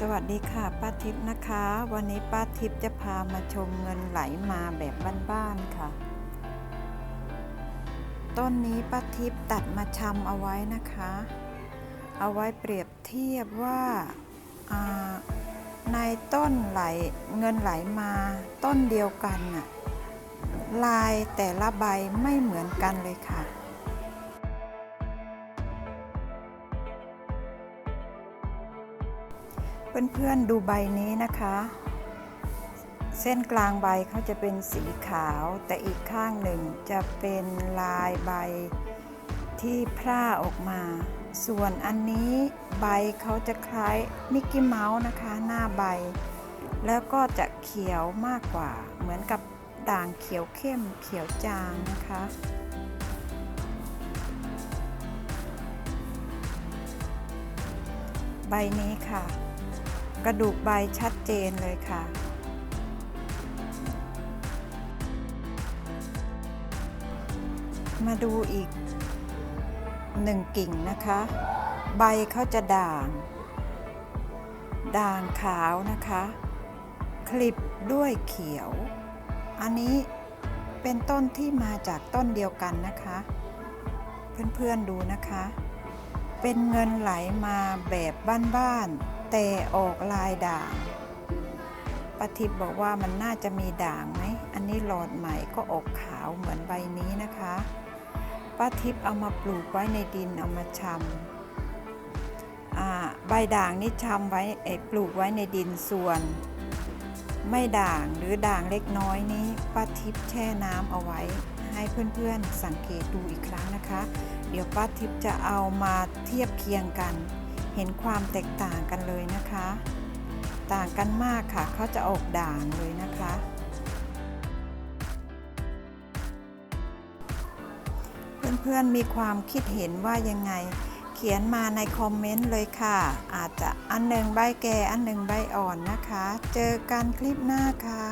สวัสดีค่ะป้าทิพย์นะคะ วันนี้ป้าทิพย์จะพามาชมเงินไหลมาแบบบ้านๆค่ะ ต้นนี้ป้าทิพย์ตัดมาชำเอาไว้นะคะ เอาไว้เปรียบเทียบว่าอ่าในต้นไหลเงินไหลมาต้นเดียวกันน่ะลายแต่ละใบไม่เหมือนกันเลยค่ะ เพื่อนๆดูใบนี้นะคะ เส้นกลางใบเขาจะเป็นสีขาว แต่อีกข้างหนึ่งจะเป็นลายใบที่พร่าออกมา ส่วนอันนี้ใบเขาจะคล้ายมิกกี้เมาส์นะคะหน้าใบ แล้วก็จะเขียวมากกว่า เหมือนกับด่างเขียวเข้มเขียวจางนะคะใบนี้ค่ะ กระดูกใบชัดเจนเลยค่ะ มาดูอีกหนึ่งกิ่งนะคะ ใบเขาจะด่าง ด่างขาวนะคะ คลิปด้วยเขียว อันนี้เป็นต้นที่มาจากต้นเดียวกันนะคะ เพื่อนๆดูนะคะ เป็นเงินไหลมาแบบบ้านๆ แต่ออกลายด่างปาทิพย์บอกว่ามันน่าจะมีด่างไหม อันนี้หลอดใหม่ก็ออกขาวเหมือนใบนี้นะคะป้าทิพย์เอามาปลูกไว้ในดินเอามาชำใบด่างนี่ชำไว้ปลูกไว้ในดินส่วน ไม่ด่างหรือด่างเล็กน้อยนี้ป้าทิพย์แช่น้ำเอาไว้ ให้เพื่อนๆสังเกตดูอีกครั้งนะคะ เดี๋ยวป้าทิพย์จะเอามาเทียบเคียงกัน เห็นความแตกต่างกันเลยนะคะ ต่างกันมากค่ะเขาจะออกด่างเลยนะคะ เพื่อนๆมีความคิดเห็นว่ายังไงเขียนมาในคอมเมนต์เลยค่ะ อาจจะอันหนึ่งใบแก่อันหนึ่งใบอ่อนนะคะ เจอกันคลิปหน้าค่ะ